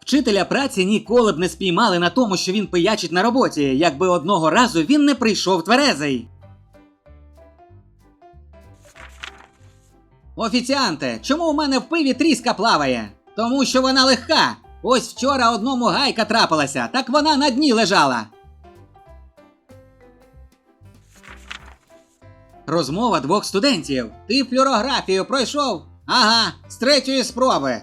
Вчителя праці ніколи б не спіймали на тому, що він пиячить на роботі, якби одного разу він не прийшов тверезий. Офіціанте, чому у мене в пиві тріска плаває? Тому що вона легка. Ось вчора одному гайка трапилася, так вона на дні лежала. Розмова двох студентів. Ти флюорографію пройшов? Ага, з третьої спроби.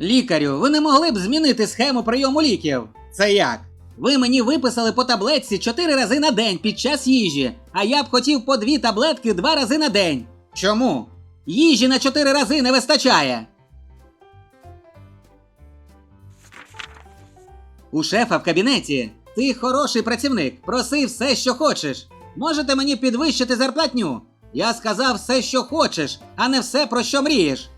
Лікарю, ви не могли б змінити схему прийому ліків? Це як? Ви мені виписали по таблетці 4 рази на день під час їжі, а я б хотів по дві таблетки 2 рази на день. Чому? Їжі на 4 рази не вистачає. У шефа в кабінеті. Ти хороший працівник, проси все, що хочеш. Можете мені підвищити зарплатню? Я сказав все, що хочеш, а не все, про що мрієш.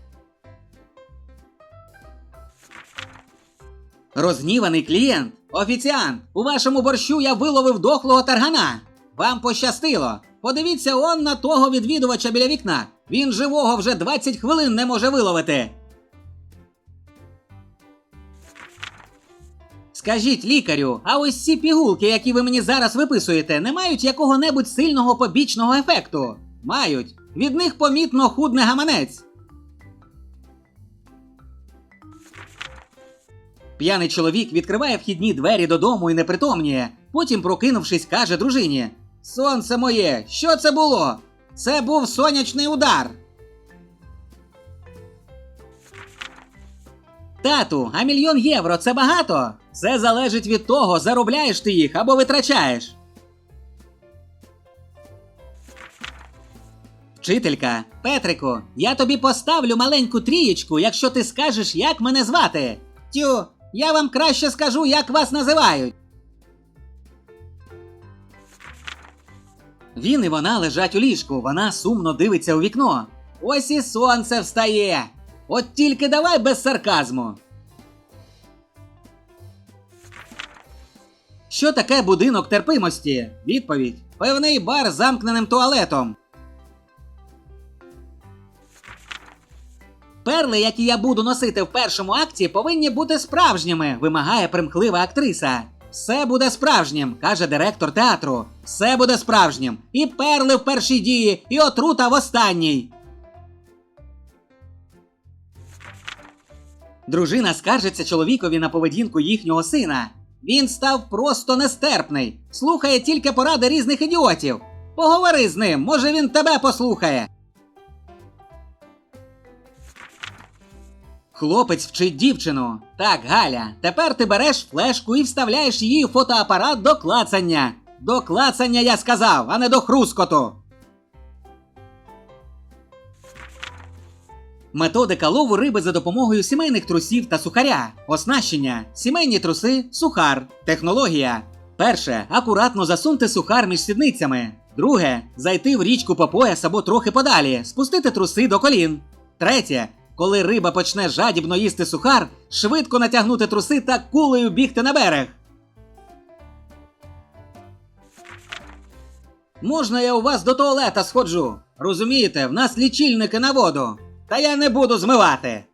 Розгніваний клієнт. Офіціант, у вашому борщу я виловив дохлого таргана. Вам пощастило. Подивіться он на того відвідувача біля вікна. Він живого вже 20 хвилин не може виловити. Скажіть лікарю, а ось ці пігулки, які ви мені зараз виписуєте, не мають якого-небудь сильного побічного ефекту? Мають. Від них помітно худне гаманець. П'яний чоловік відкриває вхідні двері додому і непритомніє. Потім, прокинувшись, каже дружині: Сонце моє, що це було? Це був сонячний удар. Тату, а мільйон євро це багато? Це залежить від того, заробляєш ти їх або витрачаєш. Вчителька, Петрику, я тобі поставлю маленьку трієчку, якщо ти скажеш, як мене звати. Тю, я вам краще скажу, як вас називають. Він і вона лежать у ліжку, вона сумно дивиться у вікно. Ось і сонце встає. От тільки давай без сарказму. Що таке будинок терпимості? Відповідь: певний бар з замкненим туалетом. Перли, які я буду носити в першому акті, повинні бути справжніми, вимагає примхлива актриса. Все буде справжнім, каже директор театру. Все буде справжнім. І перли в першій дії, і отрута в останній. Дружина скаржиться чоловікові на поведінку їхнього сина. Він став просто нестерпний, слухає тільки поради різних ідіотів. Поговори з ним, може він тебе послухає. Хлопець вчить дівчину. Так, Галя, тепер ти береш флешку і вставляєш її в фотоапарат до клацання. До клацання я сказав, а не до хрускоту. Методика лову риби за допомогою сімейних трусів та сухаря. Оснащення. Сімейні труси, сухар. Технологія. Перше. Акуратно засуньте сухар між сідницями. Друге. Зайти в річку по пояс або трохи подалі. Спустити труси до колін. Третє. Коли риба почне жадібно їсти сухар, швидко натягнути труси та кулею бігти на берег. Можна я у вас до туалета сходжу? Розумієте, в нас лічильники на воду. Та я не буду змивати.